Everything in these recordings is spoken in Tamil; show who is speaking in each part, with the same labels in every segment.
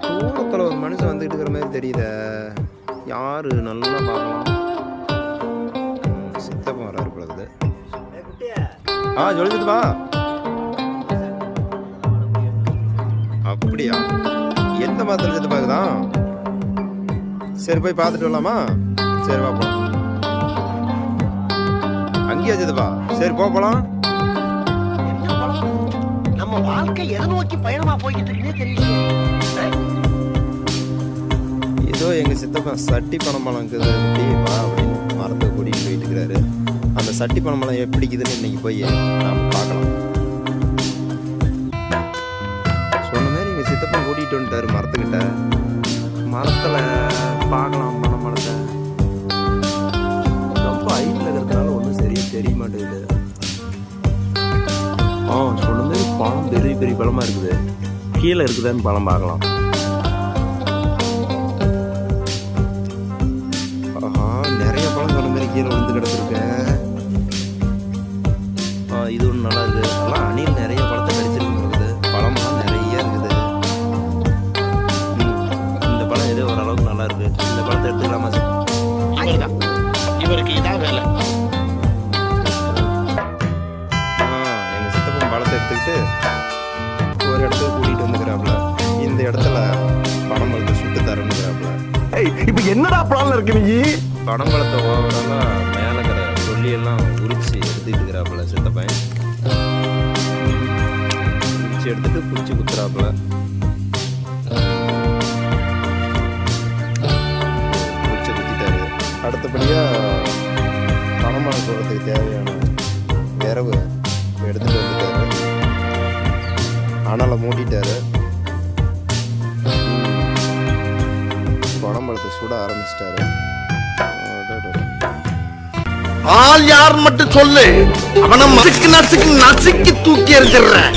Speaker 1: தூரத்தில் ஒரு மனுஷன் வந்துட்டு இருக்கிற மாதிரி தெரியுத. யாரு நல்லா பார்க்கலாம் சித்தப்பா சித்தப்பன் வராரு பிறகுது ஆ சொல்லுதுப்பா அப்படியா? எந்த மாத்திரம் சித்தப்பா பார்க்குதான் சரி போய் பார்த்துட்டு வரலாமா? சரி வா போலாம் அங்கேயா சித்தப்பா? சரி போ போலாம்.
Speaker 2: நம்ம வாழ்க்கை எதை நோக்கி பயணமா போய்கிட்டு இருக்குன்னே தெரியல
Speaker 1: ஏதோ எங்க சித்தப்பா சட்டி பனம்பழம் இருக்குது அப்படி அப்படின்னு மரத்தை கூட்டிட்டு போயிட்டு இருக்கிறாரு. அந்த சட்டி பனம்பழம் எப்படி இருக்குதுன்னு இன்னைக்கு போய் நாம பார்க்கலாம். சொன்ன மாதிரி எங்க சித்தப்பா கூட்டிட்டு வந்துட்டாரு மரத்துக்கிட்ட. மரத்துல பார்க்கலாம் பனம்பழத்தை ரொம்ப ஹைட்டில் இருக்கிறதுனால ஒன்றும் சரியா தெரிய மாட்டேங்குது. ஆ சொன்ன மாதிரி பழம் பெரிய பெரிய பழமா இருக்குது. கீழே இருக்குதான்னு பழம் பார்க்கலாம். கீழே விழுந்து கிடச்சிருக்கு ஆ இது ஒன்று நல்லா இருக்கு அதெல்லாம் அணில் நிறைய பழத்தை கடிச்சிருக்கு இருக்குது. பழமெல்லாம் நிறைய இருக்குது. இந்த பழம் ஏதோ ஓரளவுக்கு நல்லா இருக்கு. இந்த பழத்தை எடுத்துக்கலாமா சார்?
Speaker 2: இவர்தான் இவருக்கு இதான் வேலை.
Speaker 1: எங்கள் சித்தப்பன் எடுத்துக்கிட்டு ஒரு இடத்துக்கு கூட்டிகிட்டு வந்துக்கிறாப்புல. இந்த இடத்துல பணம் பழத்தை சுட்டு தரணுங்கிறாப்புல.
Speaker 3: இப்ப என்னடா பிளான்ல இருக்கு நீ?
Speaker 1: படம் பழத்தை ஓவரெல்லாம் மேலே இருக்கிற சொல்லியெல்லாம் உரிச்சு எடுத்துக்கிட்டு இருக்கிறாப்புல சித்தப்பன் உரிச்சு எடுத்துட்டு பிடிச்சி குத்துறாப்புல. பிடிச்சி குத்திட்டாரு. அடுத்தபடியாக பணமழை போடுறதுக்கு தேவையான விரவு எடுத்துகிட்டு வந்துட்டாரு. அனலை மூட்டிட்டாரு பழம்பழத்தை சுட ஆரம்பிச்சிட்டாரு.
Speaker 3: ஆள் யார் மட்டும் சொல்லு. அவனை நசுக்கு நசுக்கு நசுக்கி தூக்கி எறிஞ்சிடுறேன்.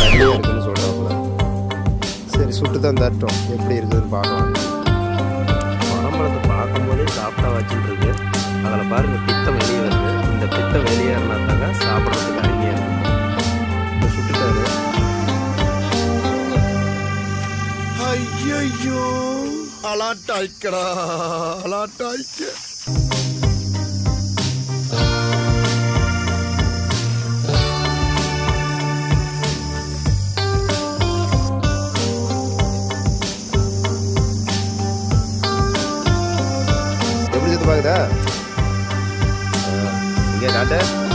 Speaker 1: சரி சுட்டு தான் தட்டோம் எப்படி இருக்குதுன்னு பார்க்கலாம். பழம்பழத்தை பார்க்கும்போதே சாப்பிட்டா வச்சுட்டு இருக்கு. அதில் பாருங்க பித்தம் வெளியே வருது. இந்த பித்தம் வெளியேறினாத்தாங்க சாப்பிட்றதுக்கு அருமையாக இருக்கும் இப்போ சுட்டுட்டாரு
Speaker 3: ஐயோ அலாட்டாய்க்கடா அலாட்டாய்க்க.
Speaker 1: பாக்குதா சுத்து பார்க்குதா இங்கே